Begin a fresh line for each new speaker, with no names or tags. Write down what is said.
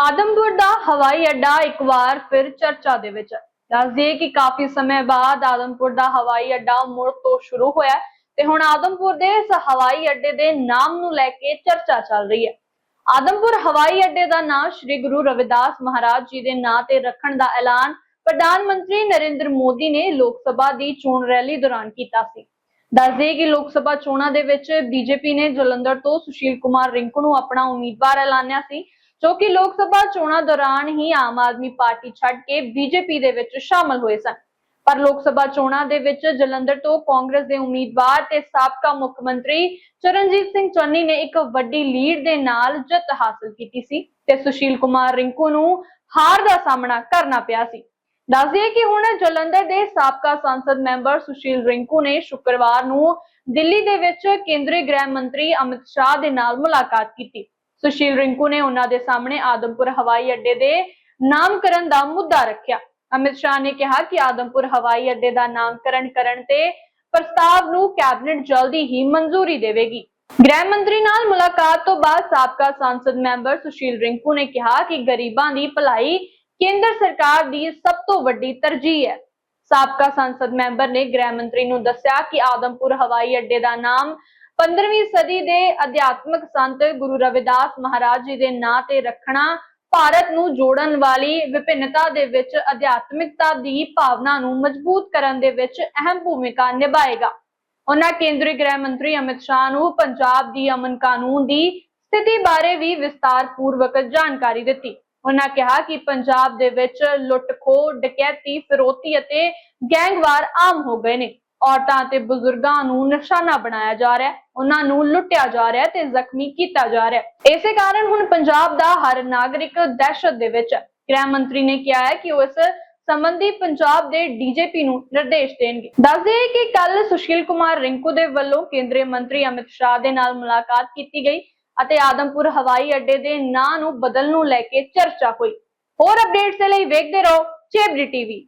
ਆਦਮਪੁਰ ਦਾ ਹਵਾਈ ਅੱਡਾ ਇੱਕ ਵਾਰ ਫਿਰ ਚਰਚਾ ਦੇ ਵਿੱਚ। ਹੈ ਦੱਸ ਦਈਏ ਕਿ ਕਾਫੀ ਸਮੇਂ ਬਾਅਦ ਆਦਮਪੁਰ ਦਾ ਹਵਾਈ ਅੱਡਾ ਮੁੜ ਤੋਂ ਸ਼ੁਰੂ ਹੋਇਆ ਤੇ ਹੁਣ ਆਦਮਪੁਰ ਦੇ ਇਸ ਹਵਾਈ ਅੱਡੇ ਦੇ ਨਾਮ ਨੂੰ ਲੈ ਕੇ ਚਰਚਾ ਚੱਲ ਰਹੀ ਹੈ। ਆਦਮਪੁਰ ਹਵਾਈ ਅੱਡੇ ਦਾ ਨਾਮ ਸ੍ਰੀ ਗੁਰੂ ਰਵਿਦਾਸ ਮਹਾਰਾਜ ਜੀ ਦੇ ਨਾਂ ਤੇ ਰੱਖਣ ਦਾ ਐਲਾਨ ਪ੍ਰਧਾਨ ਮੰਤਰੀ ਨਰਿੰਦਰ ਮੋਦੀ ਨੇ ਲੋਕ ਸਭਾ ਦੀ ਚੋਣ ਰੈਲੀ ਦੌਰਾਨ ਕੀਤਾ ਸੀ। ਦੱਸ ਕਿ ਲੋਕ ਸਭਾ ਚੋਣਾਂ ਦੇ ਵਿੱਚ ਬੀਜੇਪੀ ਨੇ ਜਲੰਧਰ ਤੋਂ ਸੁਸ਼ੀਲ ਕੁਮਾਰ ਰਿੰਕੂ ਨੂੰ ਆਪਣਾ ਉਮੀਦਵਾਰ ਐਲਾਨਿਆ ਸੀ। ਜੋ ਕਿ ਲੋਕ ਸਭਾ ਚੋਣਾਂ ਦੌਰਾਨ ਹੀ ਆਮ ਆਦਮੀ ਪਾਰਟੀ ਛੱਡ ਕੇ ਬੀਜੇਪੀ ਦੇ ਵਿੱਚ ਸ਼ਾਮਲ ਹੋਏ ਸਨ। ਪਰ ਲੋਕ ਸਭਾ ਚੋਣਾਂ ਦੇ ਵਿੱਚ ਜਲੰਧਰ ਤੋਂ ਕਾਂਗਰਸ ਦੇ ਉਮੀਦਵਾਰ ਤੇ ਸਾਬਕਾ ਮੁੱਖ ਮੰਤਰੀ ਚਰਨਜੀਤ ਸਿੰਘ ਚੰਨੀ ਨੇ ਇੱਕ ਵੱਡੀ ਲੀਡ ਦੇ ਨਾਲ ਜਿੱਤ ਹਾਸਲ ਕੀਤੀ ਸੀ ਤੇ ਸੁਸ਼ੀਲ ਕੁਮਾਰ ਰਿੰਕੂ ਨੂੰ ਹਾਰ ਦਾ ਸਾਹਮਣਾ ਕਰਨਾ ਪਿਆ ਸੀ। ਦੱਸ ਕਿ ਹੁਣ ਜਲੰਧਰ ਦੇ ਸਾਬਕਾ ਸੰਸਦ ਮੈਂਬਰ ਸੁਸ਼ੀਲ ਰਿੰਕੂ ਨੇ ਸ਼ੁੱਕਰਵਾਰ ਨੂੰ ਦਿੱਲੀ ਦੇ ਵਿੱਚ ਕੇਂਦਰੀ ਗ੍ਰਹਿ ਮੰਤਰੀ ਅਮਿਤ ਸ਼ਾਹ ਦੇ ਨਾਲ ਮੁਲਾਕਾਤ ਕੀਤੀ। ਸੁਸ਼ੀਲ ਰਿੰਕੂ ਨੇ ਉਹਨਾਂ ਦੇ ਸਾਹਮਣੇ ਆਦਮਪੁਰ ਹਵਾਈ ਅੱਡੇ ਦੇ ਨਾਮਕਰਨ ਦਾ ਮੁੱਦਾ ਰੱਖਿਆ। ਅਮਿਤ ਸ਼ਾਹ ਨੇ ਕਿਹਾ ਕਿ ਆਦਮਪੁਰ ਹਵਾਈ ਅੱਡੇ ਦਾ ਨਾਮਕਰਨ ਕਰਨ ਤੇ ਪ੍ਰਸਤਾਵ ਨੂੰ ਕੈਬਨਿਟ ਜਲਦੀ ਹੀ ਮਨਜ਼ੂਰੀ ਦੇਵੇਗੀ। ਗ੍ਰਹਿ ਮੰਤਰੀ ਨਾਲ ਮੁਲਾਕਾਤ ਤੋਂ ਬਾਅਦ ਸਾਬਕਾ ਸੰਸਦ ਮੈਂਬਰ ਸੁਸ਼ੀਲ ਰਿੰਕੂ ਨੇ ਕਿਹਾ ਕਿ ਗਰੀਬਾਂ ਦੀ ਭਲਾਈ ਕੇਂਦਰ ਸਰਕਾਰ ਦੀ ਸਭ ਤੋਂ ਵੱਡੀ ਤਰਜੀਹ ਹੈ। ਸਾਬਕਾ ਸੰਸਦ ਮੈਂਬਰ ਨੇ ਗ੍ਰਹਿ ਮੰਤਰੀ ਨੂੰ ਦੱਸਿਆ ਕਿ ਆਦਮਪੁਰ ਹਵਾਈ ਅੱਡੇ ਦਾ ਨਾਮ 15ਵੀਂ ਸਦੀ ਦੇ ਅਧਿਆਤਮਕ ਸੰਤ ਗੁਰੂ ਰਵਿਦਾਸ ਮਹਾਰਾਜ ਜੀ ਦੇ ਨਾਂ ਤੇ ਰੱਖਣਾ ਭਾਰਤ ਨੂੰ ਜੋੜਨ ਵਾਲੀ ਵਿਭਿੰਨਤਾ ਦੇ ਵਿੱਚ ਅਧਿਆਤਮਿਕਤਾ ਦੀ ਭਾਵਨਾ ਨੂੰ ਮਜ਼ਬੂਤ ਕਰਨ ਦੇ ਵਿੱਚ ਅਹਿਮ ਭੂਮਿਕਾ ਨਿਭਾਏਗਾ। ਉਹਨਾਂ ਕੇਂਦਰੀ ਗ੍ਰਹਿ ਮੰਤਰੀ ਅਮਿਤ ਸ਼ਾਹ ਨੂੰ ਪੰਜਾਬ ਦੀ ਅਮਨ ਕਾਨੂੰਨ ਦੀ ਸਥਿਤੀ ਬਾਰੇ ਵੀ ਵਿਸਤਾਰਪੂਰਵਕ ਜਾਣਕਾਰੀ ਦਿੱਤੀ। ਉਹਨਾਂ ਕਿਹਾ ਕਿ ਪੰਜਾਬ ਦੇ ਵਿੱਚ ਲੁੱਟ-ਖੋਹ, ਡਕੈਤੀ, ਫਿਰੋਤੀ ਅਤੇ ਗੈਂਗਵਾਰ ਆਮ ਹੋ ਗਏ ਨੇ। ਔਰਤਾਂ ਤੇ ਬਜ਼ੁਰਗਾਂ ਨੂੰ ਨਿਸ਼ਾਨਾ ਬਣਾਇਆ ਜਾ ਰਿਹਾ ਹੈ, ਉਹਨਾਂ ਨੂੰ ਲੁੱਟਿਆ ਜਾ ਰਿਹਾ ਹੈ ਤੇ ਜ਼ਖਮੀ ਕੀਤਾ ਜਾ ਰਿਹਾ ਹੈ। ਇਸੇ ਕਾਰਨ ਹੁਣ ਪੰਜਾਬ ਦਾ ਹਰ ਨਾਗਰਿਕ ਦਹਿਸ਼ਤ ਦੇ ਵਿੱਚ ਹੈ। ਗ੍ਰਹਿ ਮੰਤਰੀ ਨੇ ਕਿਹਾ ਹੈ ਕਿ ਉਹ ਇਸ ਸੰਬੰਧੀ ਪੰਜਾਬ ਦੇ ਡੀਜੀਪੀ ਨੂੰ ਨਿਰਦੇਸ਼ ਦੇਣਗੇ। ਦੱਸ ਦਈਏ ਕਿ ਕੱਲ ਸੁਸ਼ੀਲ ਕੁਮਾਰ ਰਿੰਕੂ ਦੇ ਵੱਲੋਂ ਕੇਂਦਰੀ ਮੰਤਰੀ ਅਮਿਤ ਸ਼ਾਹ ਦੇ ਨਾਲ ਮੁਲਾਕਾਤ ਕੀਤੀ ਗਈ ਅਤੇ ਆਦਮਪੁਰ ਹਵਾਈ ਅੱਡੇ ਦੇ ਨਾਂ ਨੂੰ ਬਦਲਣ ਨੂੰ ਲੈ ਕੇ ਚਰਚਾ ਹੋਈ। ਹੋਰ ਅਪਡੇਟਸ ਲਈ ਵੇਖਦੇ ਰਹੋ, ਚੇਬਰੀ ਟੀਵੀ।